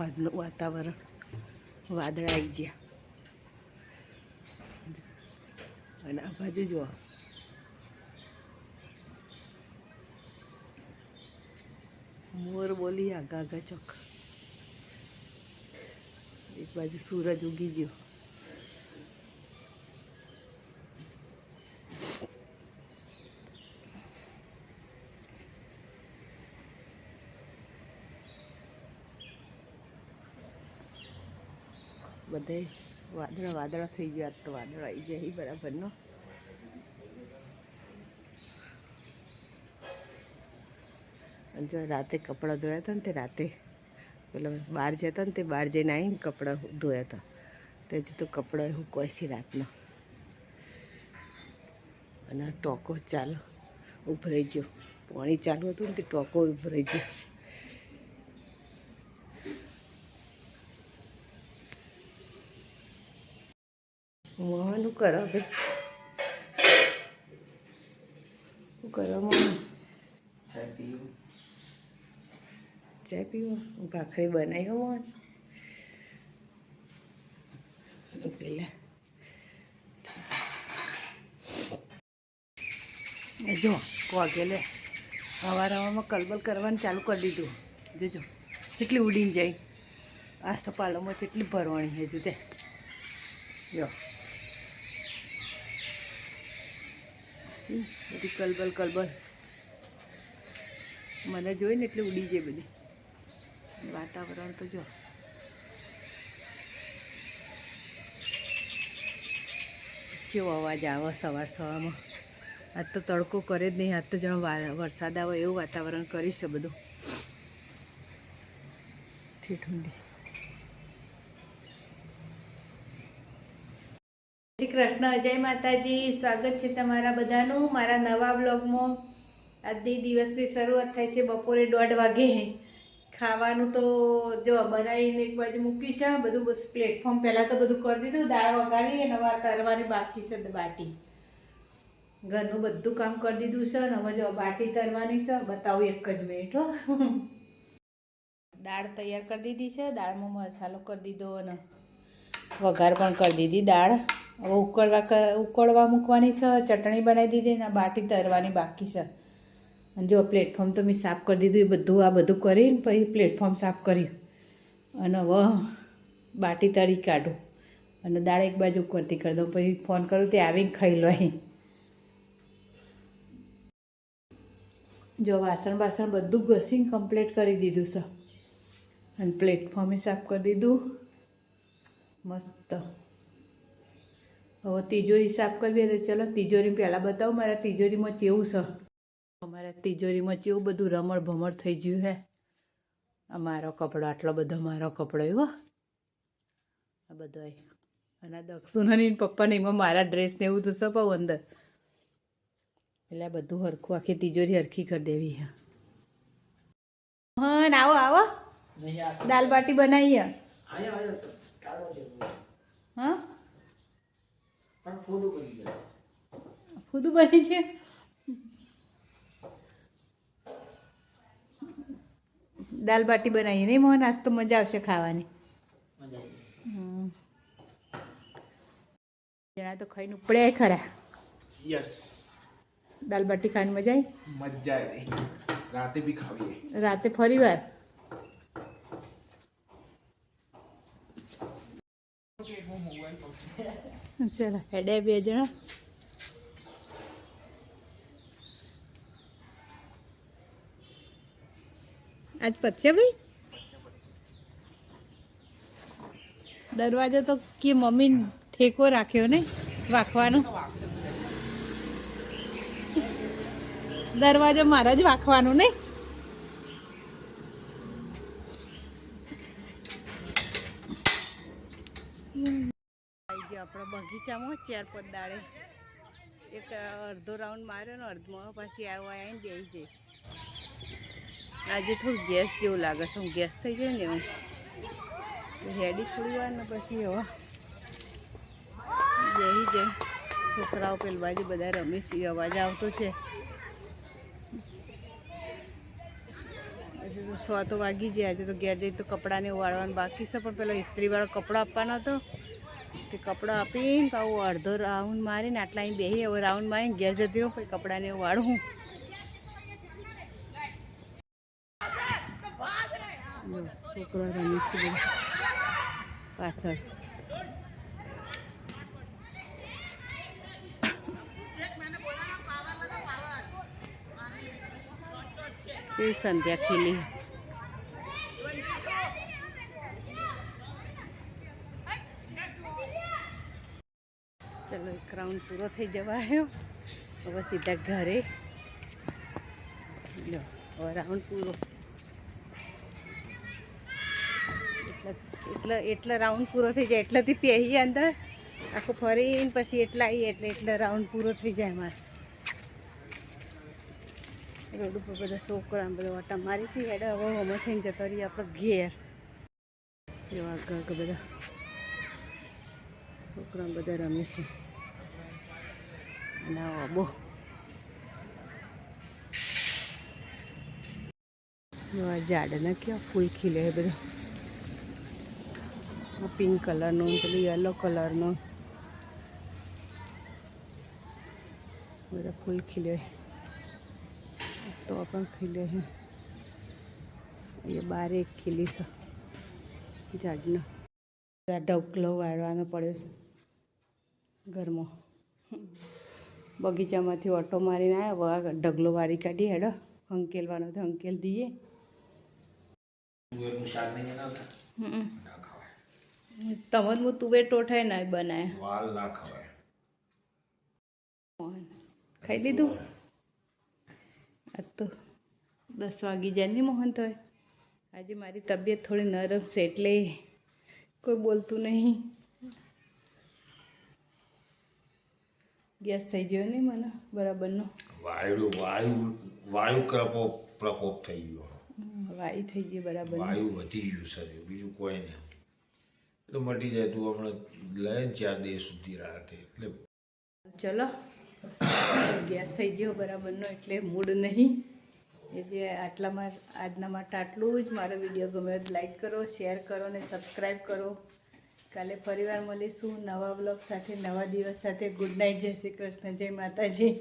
આજનું વાતાવરણ વાદળ આવી ગયા. અને આ બાજુ જુઓ. મોર બોલી આગા આગા ચોક. એક બાજુ સૂરજ ઉગી ગયો. બધે વાદળા વાદળા થઈ ગયા તો વાદળ આવી જાય બરાબરનો જો રાતે કપડાં ધોયા હતા ને તે રાતે, પેલો બહાર જતા ને તે બહાર જઈને આવીને કપડાં ધોયા હતા. તે હજુ તો કપડાં એવું કોઈ રાતનો. અને આ ટોકો ચાલો, ઉભરાઈ ગયો. પાણી ચાલુ હતું ને તે ટોકો ઉભરાઈ ગયો. મોહનું કરો ભાઈ શું કરો મોહન? ચા પીવો ભાખરી બનાવ્યો મોહન. પેલા. જો કોગે લે. હવાર હવામાં કલબલ કરવાનું ચાલુ કરી દીધું. જોજો જેટલી ઉડીને જાય આ સપાલોમાં જેટલી ભરવાની હજુ તે. જો. સી બધી કલબલ કલબલ. મને જોઈને એટલે ઉડી જાય બધી. વાતાવરણ તો જો. કેવો અવાજ આવે સવાર સવારમાં. આજ તો તડકો કરે જ નહીં, આજ તો જાણ વરસાદ આવે એવું વાતાવરણ કરીશ બધું. ઠીઠુંડી શ્રી કૃષ્ણ. જય માતાજી. સ્વાગત છે તમારા બધાનું મારા નવા બ્લોગમાં આજની દિવસની શરૂઆત થાય છે બપોરે દોઢ વાગે. ખાવાનું તો જો બનાવીને એક બાજુ મૂકી છે. બધું પ્લેટફોર્મ પહેલાં તો બધું કરી દીધું. દાળ વગાડી અને હવે તરવાની બાકી છે બાટી. ઘરનું બધું કામ કરી દીધું છે અને હવે જો બાટી તરવાની છે. બતાવું એક જ મિનિટ હો. દાળ તૈયાર કરી દીધી છે. દાળમાં મસાલો કરી દીધો અને વઘાર પણ કરી દીધી, દાળ. હવે ઉકળવા ઉકળવા મૂકવાની છે, ચટણી બનાવી દીધી ને બાટી તરવાની બાકી છે. અને જો પ્લેટફોર્મ તો મેં સાફ કરી દીધું, એ બધું આ બધું કરીને પછી પ્લેટફોર્મ સાફ કર્યું. અને હવે બાટી તળી કાઢું. અને દાળ એક બાજુ કરતી કરી દઉં, પછી ફોન કરું તે આવીને ખાઈ લો જો વાસણ બાસણ બધું ઘસીને કમ્પ્લીટ કરી દીધું છે. અને પ્લેટફોર્મે સાફ કરી દીધું. મસ્ત. હવે તિજોરી સાફ કરવી તો ચલો તિજોરી પહેલાં બતાવું મારા તિજોરીમાં કેવું છે. અમારા તિજોરીમાં કેવું બધું રમણ ભમણ થઈ ગયું હે. આ મારો કપડો આટલો બધો મારો કપડો એવો આ બધો. અને દક્ષુનાની પપ્પાને એમાં મારા ડ્રેસ ને એવું તો સપાવું અંદર. એટલે આ બધું હરખું આખી તિજોરી હરખી કરી દેવી હે. હા આવો આવો. દાલ બાટી બનાવીએ. હા? ફૂદું બની છે? દાલ બાટી બનાવીએ નહીં મોહન? આજ તો મજા આવશે ખાવાની. જણા તો ખાઈને ઉપડ્યા ખરા. યસ. દાલ બાટી ખાવાની મજા આવી? મજા આવી. રાતે બી ખાવીએ. રાતે ફરી વાર ચલો, હેડે બે જણા. આજ પતશે ભાઈ? દરવાજો તો કે મમ્મી ઠેકો રાખ્યો ને વાંખવાનો દરવાજો મારા જ વાખવાનો ને? આવી આપણા બગીચામાં ચાર પાંચ દાડે એક અડધો રાઉન્ડ માર્યો ને અડધમાં પછી આવ્યો આવીને બેસી જઈ. આજે થોડું ગેસ જેવું લાગે છે. હું ગેસ થઈ ગયો ને એવું. રેડી થોડી વાર ને પછી હવે બેસી જાય છોકરાઓ પેલી બાજુ બધા રમીશ અવાજ આવતો છે. સો તો વાગી જાય આજે તો ઘેર જઈ તો કપડાને વાળવાનું બાકી છે. પણ પેલો ઇસ્ત્રીવાળો કપડો આપવાનો હતો. તે કપડો આપીને પાછું અડધો રાઉન્ડ મારીને આટલા અહીં બેસી હવે રાઉન્ડ મારીને ઘેર જતી રહું, પછી કપડાને વાળું. છોકરો રમીશ પાછળ. સંધ્યા ખીલી. ચલો, એક રાઉન્ડ પૂરો થઈ જવા આવ્યો. હવે સીધા ઘરે. રાઉન્ડ પૂરો. એટલે એટલે એટલે રાઉન્ડ પૂરો થઈ જાય, એટલેથી પહેરી અંદર. આખું ફરીને પછી એટલા આવીએ, એટલે એટલે રાઉન્ડ પૂરો થઈ જાય મારે. રોડ ઉપર બધા છોકરા બધા વાટા મારી છે, હેડે, હવે અમે થઈને જતો રહીએ આપણે ઘેર. એવા ગગ બધા છોકરા બધા રમે છે. બહુ એવા ઝાડના કેવા ફૂલ ખીલે છે બધા પિંક કલરનું પેલું યલો કલરનું બધા ફૂલ ખીલે તો પણ ખીલે છે અહીંયા બારે એક ખીલી છે ઝાડનો ઢોકલો વાળવાનો પડ્યો છે ઘરમાં બગીચામાંથી ઓટો મારીને આવ્યા. હવે ઢગલો વારી કાઢી હેડો. હંકેલવાનો તો હંકેલ દઈએ તમે હું તુવેર ટોઠાય ના બનાય. ખાઈ લીધું? આ તો દસ વાગી જાય નહીં મોહન તો. આજે મારી તબિયત થોડી નરમ છે એટલે કોઈ બોલતું નહીં. ગેસ થઈ ગયો નહીં મને બરાબરનો વાયુ વાયુ વાયુ પ્રકોપ પ્રકોપ થઈ ગયો. વાયુ થઈ ગયો બરાબર વાયુ વધી ગયું શરીર બીજું કોઈ નહીં. એટલે મટી જાય તું હમણાં લઈ ચાર દિવસ સુધી રાતે એટલે ચલો ગેસ થઈ ગયો બરાબરનો એટલે મૂડ નહીં. એ જે આટલામાં આજના માટે આટલું જ. મારો વીડિયો ગમે તો લાઈક કરો શેર કરો ને સબસ્ક્રાઈબ કરો. કાલે ફરીવાર મળીશું નવા બ્લોગ સાથે, નવા દિવસ સાથે. ગુડ નાઇટ જય શ્રી કૃષ્ણ, જય માતાજી.